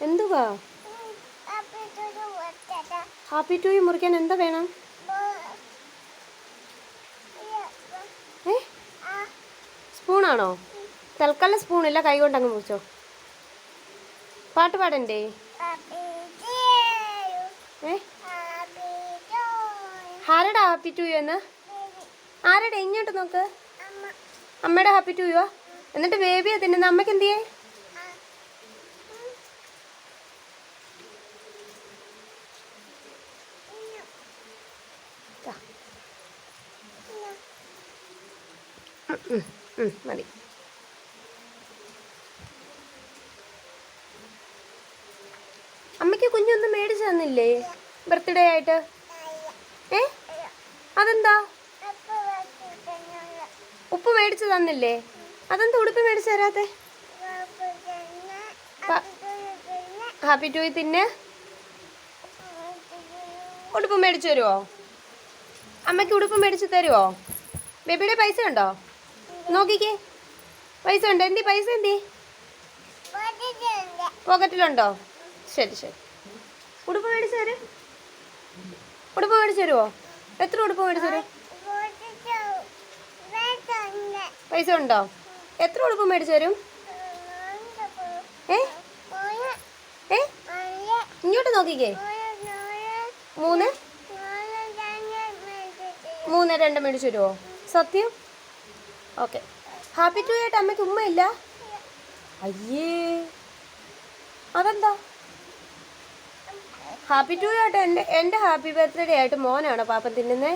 എന്തുവാ? Happy to മുറിക്കാൻ എന്താ വേണം? സ്പൂണാണോ? തൽക്കാലം സ്പൂണില്ല കൈ കൊണ്ട് അങ്ങ് മുറിച്ചോ. പാട്ട് പാടണ്ടേ? ആരുടെ ഹാപ്പി ടു യു എന്ന്? ആരടാ? ഇങ്ങോട്ട് നോക്ക്. അമ്മയുടെ ഹാപ്പി ടു യു എന്നിട്ട് ബേബിയാ തിന്നുന്ന അമ്മയ്ക്ക് എന്ത് മതി. അമ്മയ്ക്ക് കുഞ്ഞൊന്നും മേടിച്ചു തന്നില്ലേ? ബർത്ത്ഡേ ആയിട്ട്? ഏ? അതെന്താ? ഉപ്പ് മേടിച്ചു തന്നില്ലേ? അതെന്താ ഉടുപ്പ് മേടിച്ചു തരാത്തെ? ഹാപ്പി ടു തിന്ന്. ഉടുപ്പ് മേടിച്ചു തരുമോ അമ്മയ്ക്ക് ഉടുപ്പ് മേടിച്ചു തരുമോ ബേബിയുടെ പൈസ ഉണ്ടോ? നോക്കിക്കേ. പൈസ ഉണ്ടോ. എന്തി പൈസ എന്തി? പോക്കറ്റിലുണ്ടോ? ശരി ശരി. ഉടുപ്പ് മേടിച്ചു തരും. ഉടുപ്പ് മേടിച്ചു തരുമോ എത്ര ഉടുപ്പ് മേടിച്ചു തരും? പൈസ ഉണ്ടോ? എത്ര ഉടുപ്പ് മേടിച്ചു തരും? ഏ? ഏ? ഇങ്ങോട്ട് നോക്കിക്കേ. മൂന്ന്? മൂന്ന് രണ്ട് മേടിച്ചു തരുമോ സത്യം? ഓക്കെ. ഹാപ്പി ടു ആയിട്ട് അമ്മയ്ക്ക് ഉമ്മയില്ല? അയ്യേ. അതെന്താ? ഹാപ്പി ടു ആയിട്ട് എന്റെ എന്റെ ഹാപ്പി ബർത്ത്ഡേ ആയിട്ട് മോനാണോ പാപ്പൻ തിന്നുന്നേ?